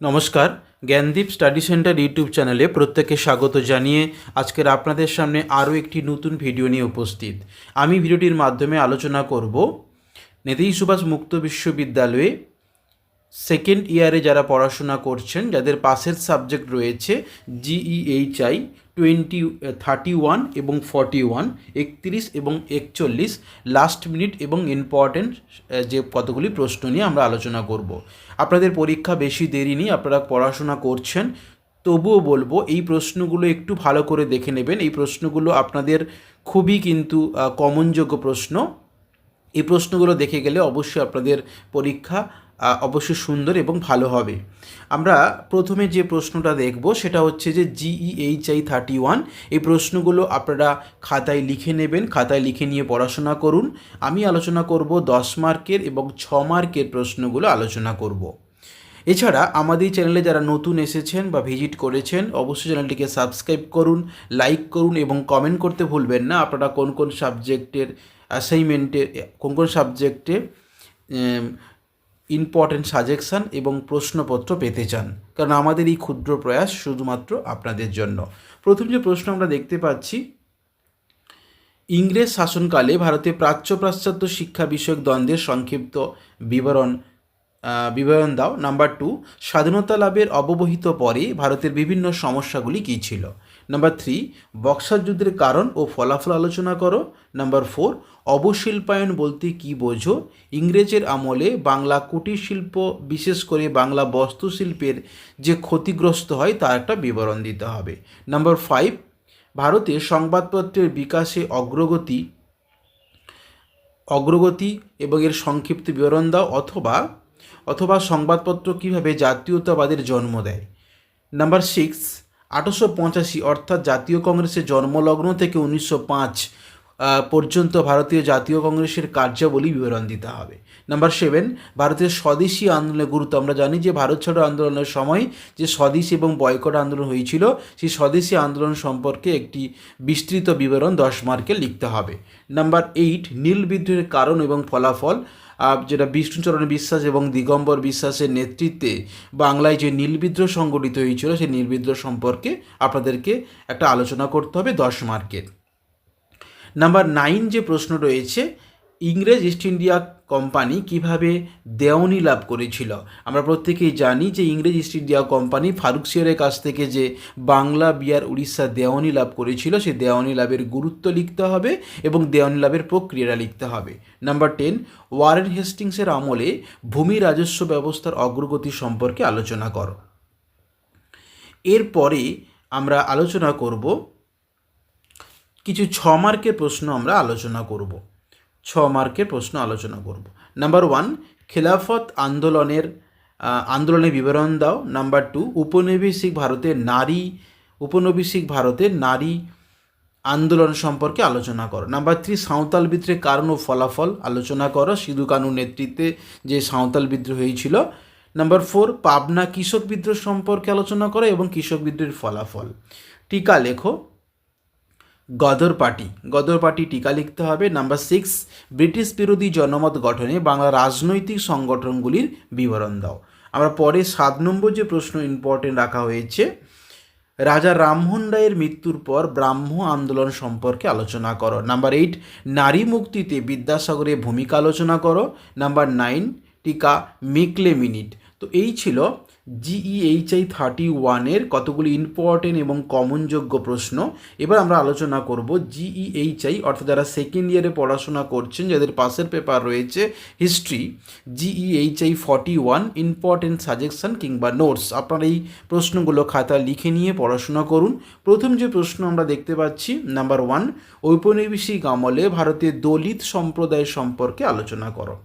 নমস্কার, Gyandeep study centre YouTube চ্যানেলে প্রত্যেককে স্বাগত জানিয়ে আজকের আপনাদের সামনে আরও একটি নতুন ভিডিও নিয়ে উপস্থিত। আমি ভিডিওটির মাধ্যমে আলোচনা করব নেতাজি সুভাষ মুক্ত বিশ্ববিদ্যালয়ে সেকেন্ড ইয়ারে যারা পড়াশোনা করছেন, যাদের পাশের সাবজেক্ট রয়েছে জিইএইচআই টোয়েন্টি থার্টি ওয়ান এবং ফর্টি ওয়ান, একত্রিশ এবং একচল্লিশ লাস্ট মিনিট এবং ইম্পর্টেন্ট যে কতগুলি প্রশ্ন নিয়ে আমরা আলোচনা করব। আপনাদের পরীক্ষা বেশি দেরি নেই, আপনারা পড়াশোনা করছেন, তবুও বলব এই প্রশ্নগুলো একটু ভালো করে দেখে নেবেন। এই প্রশ্নগুলো আপনাদের খুবই কিন্তু কমনযোগ্য প্রশ্ন। এই প্রশ্নগুলো দেখে গেলে অবশ্যই আপনাদের পরীক্ষা অবশ্যই সুন্দর এবং ভালো হবে। আমরা প্রথমে যে প্রশ্নটা দেখব সেটা হচ্ছে যে জিইএইচআই থার্টি ওয়ান এই প্রশ্নগুলো আপনারা খাতায় লিখে নেবেন, খাতায় লিখে নিয়ে পড়াশোনা করুন। আমি আলোচনা করব দশ মার্কের এবং ছ মার্কের প্রশ্নগুলো আলোচনা করব। এছাড়া আমাদের চ্যানেলে যারা নতুন এসেছেন বা ভিজিট করেছেন, অবশ্যই চ্যানেলটিকে সাবস্ক্রাইব করুন, লাইক করুন এবং কমেন্ট করতে ভুলবেন না। আপনারা কোন কোন সাবজেক্টের অ্যাসাইনমেন্টে কোন কোন সাবজেক্টে ইম্পর্টেন্ট সাজেকশান এবং প্রশ্নপত্র পেতে চান। কারণ আমাদের এই ক্ষুদ্র প্রয়াস শুধুমাত্র আপনাদের জন্য। প্রথম যে প্রশ্ন আমরা দেখতে পাচ্ছি, ইংরেজ শাসনকালে ভারতে প্রাচ্য পাশ্চাত্য শিক্ষা বিষয়ক দ্বন্দ্বের সংক্ষিপ্ত বিবরণ বিবরণ দাও। নাম্বার টু স্বাধীনতা লাভের অববহিত পরে ভারতের বিভিন্ন সমস্যাগুলি কী ছিল? নাম্বার থ্রি বক্সার যুদ্ধের কারণ ও ফলাফল আলোচনা করো। নাম্বার ফোর অবশিল্পায়ন বলতে কী বোঝো? ইংরেজের আমলে বাংলা কুটির শিল্প, বিশেষ করে বাংলা বস্তুশিল্পের যে ক্ষতিগ্রস্ত হয় তার একটা বিবরণ দিতে হবে। নাম্বার ফাইভ ভারতে সংবাদপত্রের বিকাশে অগ্রগতি অগ্রগতি এবং এর সংক্ষিপ্ত বিবরণ দাও অথবা অথবা সংবাদপত্র কীভাবে জাতীয়তাবাদের জন্ম দেয়। নাম্বার সিক্স আঠারোশো পঁচাশি অর্থাৎ জাতীয় কংগ্রেসের জন্মলগ্ন থেকে উনিশশো পাঁচ পর্যন্ত ভারতীয় জাতীয় কংগ্রেসের কার্যাবলী বিবরণ দিতে হবে। নাম্বার সেভেন ভারতের স্বদেশী আন্দোলনের গুরুত্ব। আমরা জানি যে ভারত ছাড়ো আন্দোলনের সময় যে স্বদেশী এবং বয়কট আন্দোলন হয়েছিল, সেই স্বদেশী আন্দোলন সম্পর্কে একটি বিস্তৃত বিবরণ দশ মার্কে লিখতে হবে। নাম্বার এইট নীল বিদ্রোহের কারণ এবং ফলাফল। যেটা বিষ্ণুচরণ বিশ্বাস এবং দিগম্বর বিশ্বাসের নেতৃত্বে বাংলায় যে নীলবিদ্রোহ সংগঠিত হয়েছিল, সেই নীলবিদ্রোহ সম্পর্কে আপনাদেরকে একটা আলোচনা করতে হবে দশ মার্কের। নাম্বার নাইন যে প্রশ্ন রয়েছে ইংরেজ ইস্ট ইন্ডিয়া কোম্পানি কীভাবে দেওয়ানি লাভ করেছিল? আমরা প্রত্যেকেই জানি যে ইংরেজ ইস্ট ইন্ডিয়া কোম্পানি ফারুক সিয়ারের কাছ থেকে যে বাংলা বিয়ার উড়িষ্যা দেওয়ানি লাভ করেছিল সেই দেওয়ানি লাভের গুরুত্ব লিখতে হবে এবং দেওয়ানি লাভের প্রক্রিয়াটা লিখতে হবে। নাম্বার টেন ওয়ারেন হেস্টিংসের আমলে ভূমি রাজস্ব ব্যবস্থার অগ্রগতি সম্পর্কে আলোচনা করো। এরপরে আমরা আলোচনা করব, কিছু ছ মার্কের প্রশ্ন আমরা আলোচনা করব। ছ মার্কের প্রশ্ন আলোচনা করব। নাম্বার ওয়ান খেলাফত আন্দোলনের আন্দোলনের বিবরণ দাও। নাম্বার টু উপনিবেশিক ভারতের নারী উপনিবেশিক ভারতের নারী আন্দোলন সম্পর্কে আলোচনা করো। নাম্বার থ্রি সাঁওতাল বিদ্রোহের কারণ ও ফলাফল আলোচনা করো। সিধু কানুর নেতৃত্বে যে সাঁওতাল বিদ্রোহ হয়েছিল। নাম্বার ফোর পাবনা কৃষক বিদ্রোহ সম্পর্কে আলোচনা করো এবং কৃষক বিদ্রোহের ফলাফল। টিকা লেখো। গদর পার্টি। গদর পার্টি টিকা লিখতে হবে। নাম্বার সিক্স ব্রিটিশ বিরোধী জনমত গঠনে বাংলা রাজনৈতিক সংগঠনগুলির বিবরণ দাও। আমরা পরে সাত নম্বর যে প্রশ্ন ইম্পর্টেন্ট রাখা হয়েছে, রাজা রামমোহন রায়ের মৃত্যুর পর ব্রাহ্ম আন্দোলন সম্পর্কে আলোচনা করো। নাম্বার এইট নারী মুক্তিতে বিদ্যাসাগরের ভূমিকা আলোচনা করো। নাম্বার নাইন টিকা মিকলে মিনিট। তো এই ছিল জিইএইচআই থার্টি ওয়ানের কতগুলি ইম্পর্টেন্ট এবং কমনযোগ্য প্রশ্ন। এবার আমরা আলোচনা করব জিইএইচআই অর্থাৎ যারা সেকেন্ড ইয়ারে পড়াশোনা করছেন, যাদের পাশের পেপার রয়েছে history GEHI forty one important suggestion কিংবা নোটস আপনারা এই প্রশ্নগুলো খাতা লিখে নিয়ে পড়াশোনা করুন। প্রথম যে প্রশ্ন আমরা দেখতে পাচ্ছি নাম্বার ওয়ান ঔপনিবেশিক আমলে ভারতের দলিত সম্প্রদায় সম্পর্কে আলোচনা করো।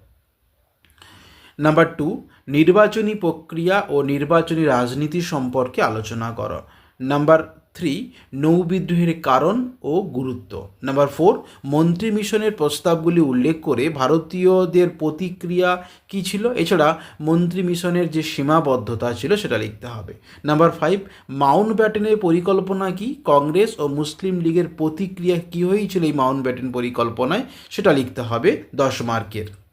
নাম্বার টু নির্বাচনী প্রক্রিয়া ও নির্বাচনী রাজনীতি সম্পর্কে আলোচনা করো। নাম্বার থ্রি নৌবিদ্রোহের কারণ ও গুরুত্ব। নাম্বার ফোর মন্ত্রী মিশনের প্রস্তাবগুলি উল্লেখ করে ভারতীয়দের প্রতিক্রিয়া কী ছিল? এছাড়া মন্ত্রী মিশনের যে সীমাবদ্ধতা ছিল, সেটা লিখতে হবে। নাম্বার ফাইভ মাউন্ট ব্যাটেনের পরিকল্পনা কি? কংগ্রেস ও মুসলিম লীগের প্রতিক্রিয়া কী হয়েছিল এই মাউন্ট ব্যাটেন পরিকল্পনায়? সেটা লিখতে হবে দশ মার্কের।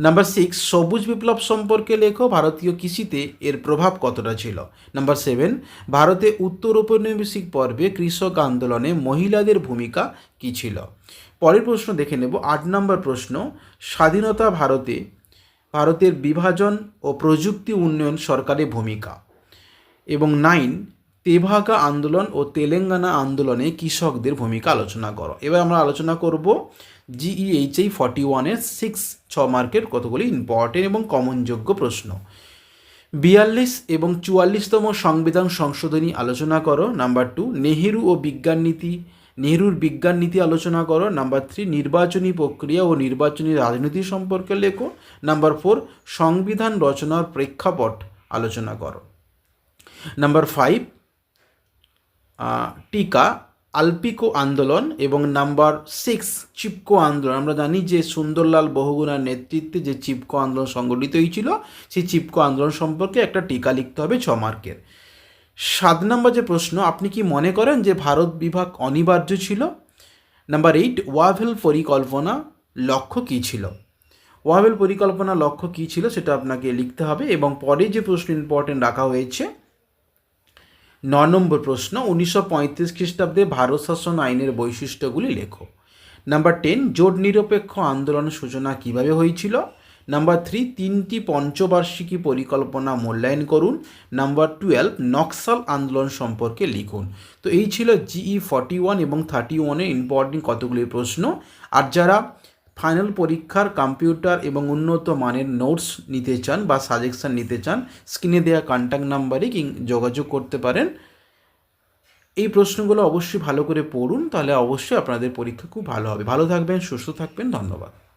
নাম্বার সিক্স সবুজ বিপ্লব সম্পর্কে লেখো, ভারতীয় কৃষিতে এর প্রভাব কতটা ছিল? নাম্বার সেভেন ভারতে উত্তর ঔপনিবেশিক পর্বে কৃষক আন্দোলনে মহিলাদের ভূমিকা কী ছিল? পরের প্রশ্ন দেখে নেব। আট নম্বর প্রশ্ন, স্বাধীনতা ভারতে, ভারতের বিভাজন ও প্রযুক্তি উন্নয়ন সরকারের ভূমিকা। এবং নাইন তেভাগা আন্দোলন ও তেলেঙ্গানা আন্দোলনে কৃষকদের ভূমিকা আলোচনা করো। এবার আমরা আলোচনা করব জিইএইচএই ফর্টি ওয়ানের সিক্স ছ মার্কের কতগুলি ইম্পর্টেন্ট এবং কমনযোগ্য প্রশ্ন। বিয়াল্লিশ এবং চুয়াল্লিশতম সংবিধান সংশোধনী আলোচনা করো। নাম্বার টু নেহেরু ও বিজ্ঞান নীতি, নেহরুর বিজ্ঞান নীতি আলোচনা করো। নাম্বার থ্রি নির্বাচনী প্রক্রিয়া ও নির্বাচনী রাজনীতি সম্পর্কে লেখো। নাম্বার ফোর সংবিধান রচনার প্রেক্ষাপট আলোচনা করো। নাম্বার ফাইভ টিকা আলপিকো আন্দোলন এবং নাম্বার সিক্স চিপকো আন্দোলন। আমরা জানি যে সুন্দরলাল বহুগুণার নেতৃত্বে যে চিপকো আন্দোলন সংগঠিত হয়েছিল, সেই চিপকো আন্দোলন সম্পর্কে একটা টিকা লিখতে হবে ছ মার্কের। সাত নম্বর যে প্রশ্ন, আপনি কি মনে করেন যে ভারত বিভাগ অনিবার্য ছিল? নাম্বার এইট, ওয়াভেল পরিকল্পনা লক্ষ্য কী ছিল? ওয়াভেল পরিকল্পনা লক্ষ্য কী ছিল সেটা আপনাকে লিখতে হবে এবং পরে যে প্রশ্ন ইম্পর্টেন্ট রাখা হয়েছে ন নম্বর প্রশ্ন, উনিশশো পঁয়ত্রিশ খ্রিস্টাব্দে ভারত শাসন আইনের বৈশিষ্ট্যগুলি লেখো। নাম্বার টেন জোট নিরপেক্ষ আন্দোলনের সূচনা কীভাবে হয়েছিল? নাম্বার থ্রি তিনটি পঞ্চবার্ষিকী পরিকল্পনা মূল্যায়ন করুন। নাম্বার টুয়েলভ নকশাল আন্দোলন সম্পর্কে লিখুন। তো এই ছিল জিই ফর্টি ওয়ান এবং থার্টি ওয়ানের ইম্পর্টেন্ট কতগুলি প্রশ্ন। আর যারা ফাইনাল পরীক্ষার কম্পিউটার এবং উন্নত মানের নোটস নিতে চান বা সাজেকশান নিতে চান, স্ক্রিনে দেওয়া কন্ট্যাক্ট নাম্বারে কিং যোগাযোগ করতে পারেন। এই প্রশ্নগুলো অবশ্যই ভালো করে পড়ুন, তাহলে অবশ্যই আপনাদের পরীক্ষা খুব ভালো হবে। ভালো থাকবেন, সুস্থ থাকবেন, ধন্যবাদ।